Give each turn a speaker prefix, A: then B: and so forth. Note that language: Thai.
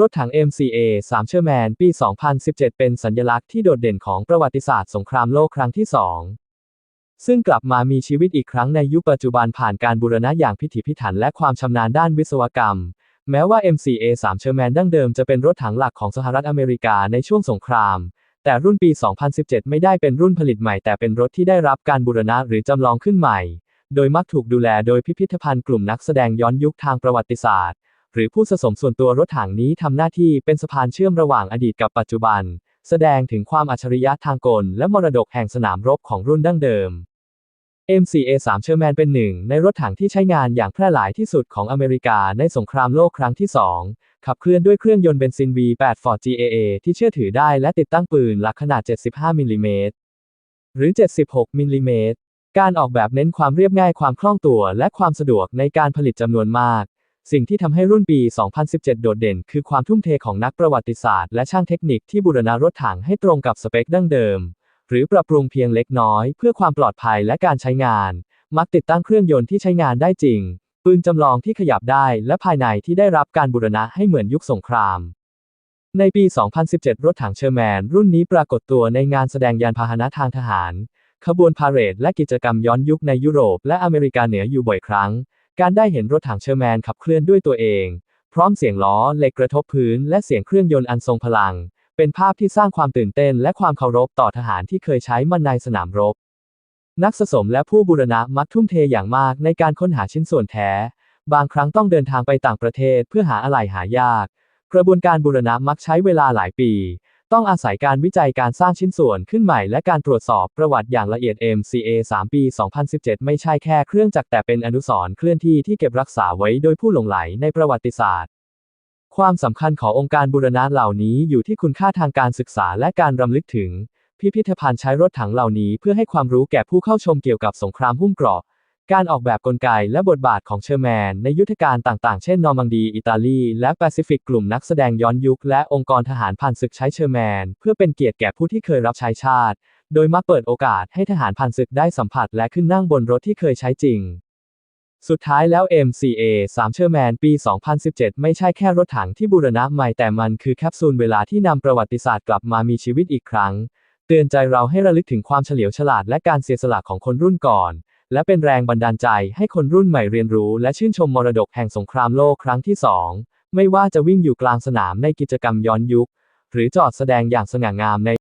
A: รถถัง MCA 3 Sherman ปี 2017 เป็นสัญลักษณ์ที่โดดเด่นของประวัติศาสตร์สงครามโลกครั้งที่ 2 ซึ่งกลับมามีชีวิตอีกครั้งในยุคปัจจุบันผ่านการบูรณะอย่างพิถีพิถันและความชำนาญด้านวิศวกรรม แม้ว่า MCA 3 Sherman ดั้งเดิมจะเป็นรถถังหลักของสหรัฐอเมริกาในช่วงสงคราม แต่รุ่นปี 2017 ไม่ได้เป็นรุ่นผลิตใหม่แต่เป็นรถที่ได้รับการบูรณะหรือจำลองขึ้นใหม่ โดยมักถูกดูแลโดยพิพิธภัณฑ์กลุ่มนักแสดงย้อนยุคทางประวัติศาสตร์ หรือผู้สะสมส่วนตัวรถถังนี้ทำหน้าที่เป็นสะพานเชื่อมระหว่างอดีตกับปัจจุบัน แสดงถึงความอัจฉริยะทางกล และมรดกแห่งสนามรบของรุ่นดั้งเดิม MCA 3 Sherman เป็นหนึ่งในรถถังที่ใช้งานอย่างแพร่หลายที่สุดของอเมริกาในสงครามโลกครั้งที่ 2 ขับเคลื่อนด้วยเครื่องยนต์เบนซิน V8 Ford GAA ที่เชื่อถือได้และติดตั้งปืนหลักขนาด 75มิลลิเมตรหรือ 76มิลลิเมตรการออกแบบเน้นความเรียบง่ายความคล่องตัวและความสะดวกในการผลิตจำนวนมาก สิ่งที่ทำให้รุ่นปี 2017 โดดเด่น คือความทุ่มเทของนักประวัติศาสตร์และช่างเทคนิคที่บูรณะรถถังให้ตรงกับสเปคดั้งเดิม หรือปรับปรุงเพียงเล็กน้อย เพื่อความปลอดภัยและการใช้งาน มักติดตั้งเครื่องยนต์ที่ใช้งานได้จริง ปืนจำลองที่ขยับได้และภายในที่ได้รับการบูรณะให้เหมือนยุคสงคราม ในปี 2017 รถถังเชอร์แมน รุ่นนี้ปรากฏตัวในงานแสดงยานพาหนะทางทหาร ขบวนพาเหรดและกิจกรรมย้อนยุคในยุโรปและอเมริกาเหนืออยู่บ่อยครั้ง การได้เห็นรถถังเชอร์แมนขับเคลื่อนด้วยตัวเอง พร้อมเสียงล้อเหล็กกระทบพื้น และเสียงเครื่องยนต์อันทรงพลัง เป็นภาพที่สร้างความตื่นเต้นและความเคารพต่อทหารที่เคยใช้มันในสนามรบ นักสะสมและผู้บูรณะมักทุ่มเทอย่างมากในการค้นหาชิ้นส่วนแท้ บางครั้งต้องเดินทางไปต่างประเทศเพื่อหาอะไหล่หายาก กระบวนการบูรณะมักใช้เวลาหลายปี ต้องอาศัยการวิจัยการสร้างชิ้นส่วนขึ้นใหม่และการตรวจสอบประวัติอย่างละเอียด MCA 3 ปี 2017 ไม่ใช่แค่เครื่องจักรแต่เป็นอนุสรณ์เคลื่อนที่ที่เก็บรักษาไว้โดยผู้หลงไหลในประวัติศาสตร์ ความสำคัญขององค์การบูรณะเหล่านี้อยู่ที่คุณค่าทางการศึกษาและการรำลึกถึง พิพิธภัณฑ์ใช้รถถังเหล่านี้เพื่อให้ความรู้แก่ผู้เข้าชมเกี่ยวกับสงครามหุ้มเกราะ การออกแบบกลไกและบทบาทของเชอร์แมน ในยุทธการต่างๆ เช่นนอร์มังดี อิตาลี และแปซิฟิกกลุ่มนักแสดงย้อนยุค และองค์กรทหารผ่านศึกใช้เชอร์แมน เพื่อเป็นเกียรติแก่ผู้ที่เคยรับใช้ชาติ โดยมักเปิดโอกาสให้ทหารผ่านศึกได้สัมผัส และขึ้นนั่งบนรถที่เคยใช้จริง สุดท้ายแล้ว MCA 3เชอร์แมนปี 2017 ไม่ใช่แค่รถถังที่บูรณะใหม่แต่มันคือแคปซูลเวลาที่นำประวัติศาสตร์กลับมามีชีวิตอีกครั้ง เตือนใจเราให้ระลึกถึงความเฉลียวฉลาดและการเสียสละของคนรุ่นก่อน และเป็นแรงบันดาลใจให้คนรุ่นใหม่เรียนรู้และชื่นชมมรดกแห่งสงครามโลกครั้งที่สองไม่ว่าจะวิ่งอยู่กลางสนามในกิจกรรมย้อนยุค หรือจอดแสดงอย่างสง่างามใน